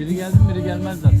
Biri geldi biri gelmez zaten.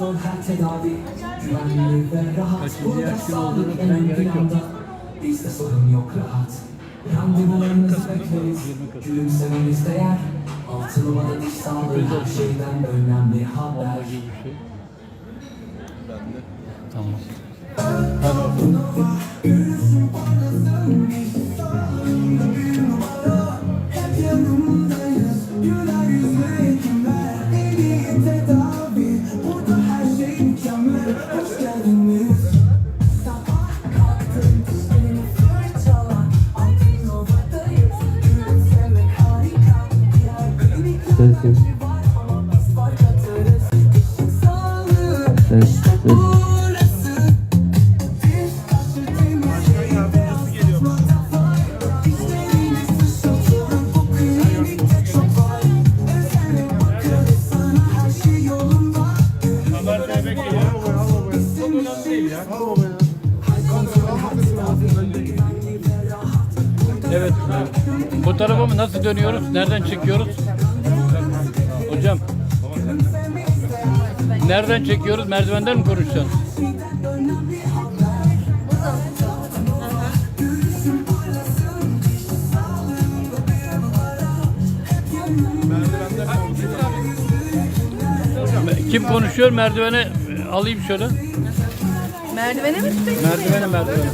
Kontrol her tedavi Güvenli ve rahat Burada sağlık en ön planda. Bizde sorun yok rahat Randevularınızı bekleriz 20 Kasım. Gülümsemeniz değer Altı numara diş sağlığı her şeyden önemli haber şey. De. Tamam. Değil ya. Evet. Tarafa mı nasıl dönüyoruz? Nereden çekiyoruz? Nereden çekiyoruz? Merdivenden mi konuşacaksın? Kim konuşuyor? Merdivene alayım şöyle. Merdivene mi çıkayım? Merdivene merdivene.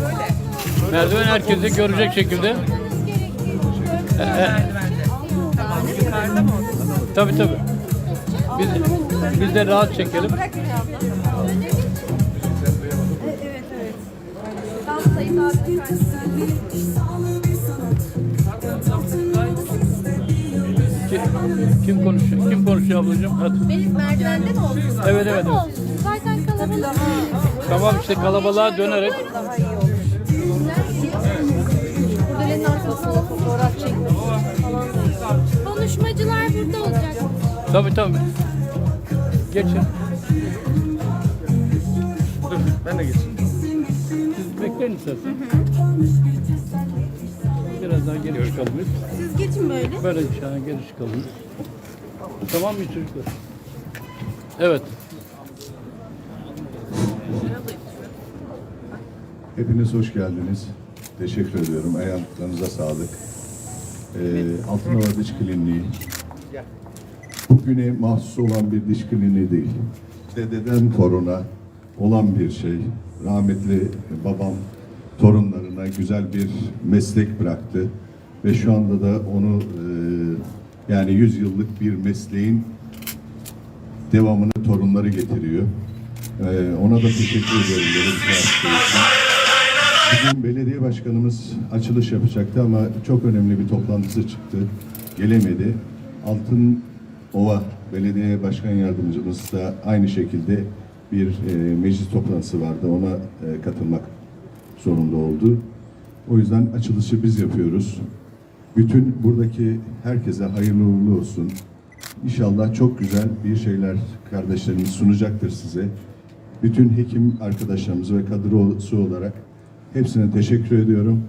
Merdiven herkesi görecek şekilde. Tamam, yukarıda mı? Tabii tabii. Biz, biz de rahat çekelim. Abla. Evet, evet. Tam sayı Ki- Kim konuşuyor? Kim konuşuyor ablacığım? Hadi. Benim merdivende mi olsun? Evet evet. evet. Zaten kalabalık. Tamam işte kalabalığa dönerek. Daha iyi olur. Kurdelenin arkasına da fotoğraf çekmek Tabii tabii. Geçin. Dur ben de geçeyim. Siz bekleyin istersen. Biraz daha geri çıkalım. Siz geçin böyle. Böyle dışarı geri çıkalım. Tamam mı çocuklar? Evet. Hepiniz hoş geldiniz. Teşekkür ediyorum. Ayaklarınıza sağlık. Ee, Altınova Diş Kliniği bugüne mahsus olan bir diş kliniği değil. Dededen toruna olan bir şey. Rahmetli babam torunlarına güzel bir meslek bıraktı ve şu anda da onu e, yani 100 yıllık bir mesleğin devamını torunları getiriyor. Ee, ona da teşekkür ediyorum. Şey. Bugün belediye başkanımız açılış yapacaktı ama çok önemli bir toplantısı çıktı. Gelemedi. Altın Ova Belediye Başkan Yardımcımız da aynı şekilde bir e, meclis toplantısı vardı. Ona e, katılmak zorunda oldu. O yüzden açılışı biz yapıyoruz. Bütün buradaki herkese hayırlı uğurlu olsun. İnşallah çok güzel bir şeyler kardeşlerimiz sunacaktır size. Bütün hekim arkadaşlarımız ve kadrosu olarak hepsine teşekkür ediyorum.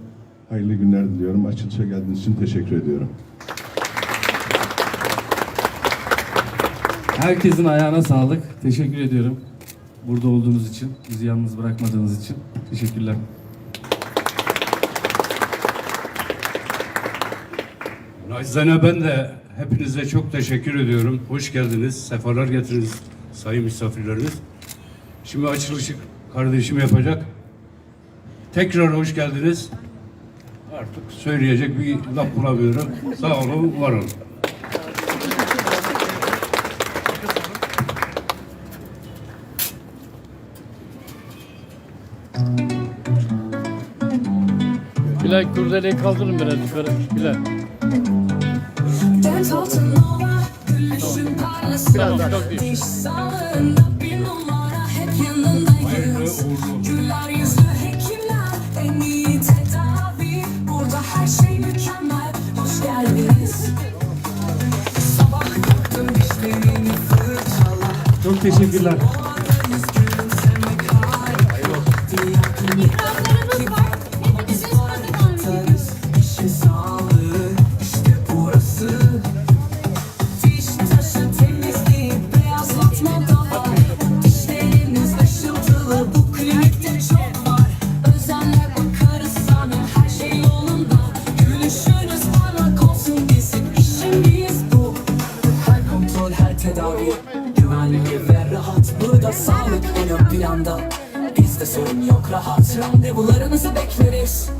Hayırlı günler diliyorum. Açılışa geldiğiniz için teşekkür ediyorum. Herkesin ayağına sağlık. Teşekkür ediyorum. Burada olduğunuz için, bizi yalnız bırakmadığınız için. Teşekkürler. Nacizane ben de hepinize çok teşekkür ediyorum. Hoş geldiniz, sefalar getirdiniz sayın misafirlerimiz. Şimdi açılışı kardeşim yapacak. Tekrar hoş geldiniz. Artık söyleyecek bir laf bulamıyorum. Sağ olun, var olun. Bilal kurdeleyi kaldırın biraz yukarı. Bilal. Parlasın. Biraz çok değil. Diş sağlığında Burada sağlık en ön planda. Bizde sorun yok rahat Randevularınızı bekleriz.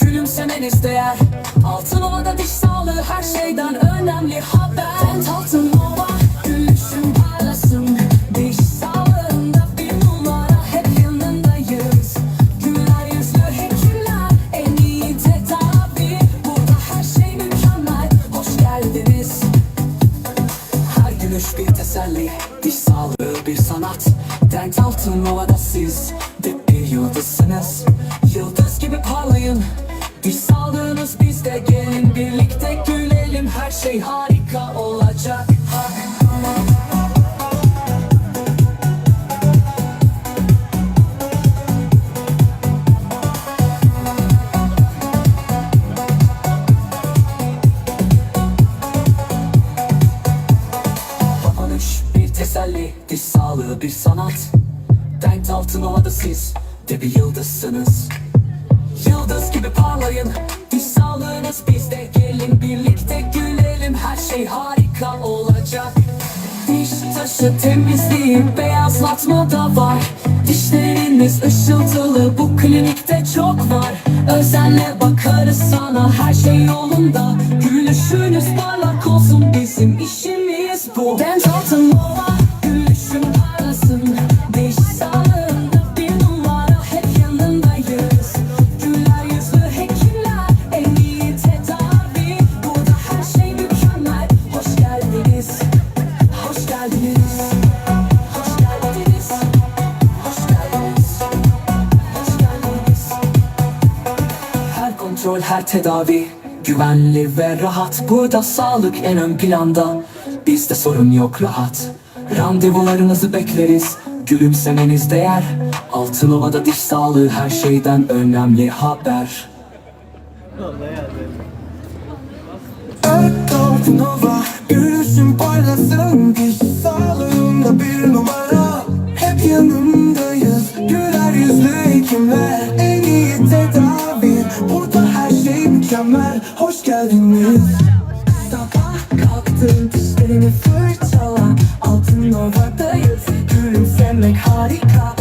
Gülümsemeniz değer Altın Ova'da diş sağlığı her şeyden önemli haber. Dent Altın Diş sağlığınız bizde gelin birlikte gülelim. Her şey harika olacak. Kapanış bir teselli Diş bir sanat. Dent altın ovada siz de bir yıldızsınız Yıldız gibi parlayın. Diş sağlığınız bizde. Gelin birlikte gülelim. Her şey harika olacak. Diş taşı temizliği Beyazlatma da var. Dişleriniz ışıltılı. Bu klinikte çok var. Özenle bakarız sana. Her şey yolunda. Gülüşünüz parlak olsun. Bizim işimiz bu. Dent kontrol her tedavi. Güvenli ve rahat. Burada sağlık en ön planda. Bizde sorun yok rahat. Randevularınızı bekleriz. Gülümsemeniz değer. Altın Ova'da diş sağlığı her şeyden önemli haber. Nova Gülüşün parlasın Diş sağlığında bir numara. Hep yanındayız. Güler yüzlü hekimler. En iyi tedavi Burada her şey mükemmel. Hoş geldiniz. Sabah kalktın dişlerini fırçala. Altın Nova'dayız. Gülümsemek harika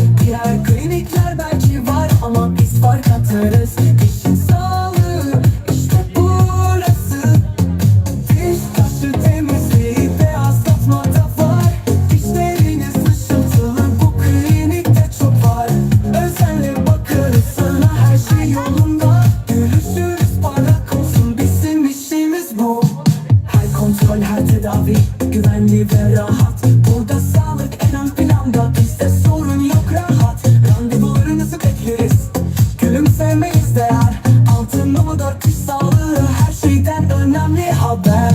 gülümseme ister Altın numara dört sağlığı? Her şeyden önemli haber.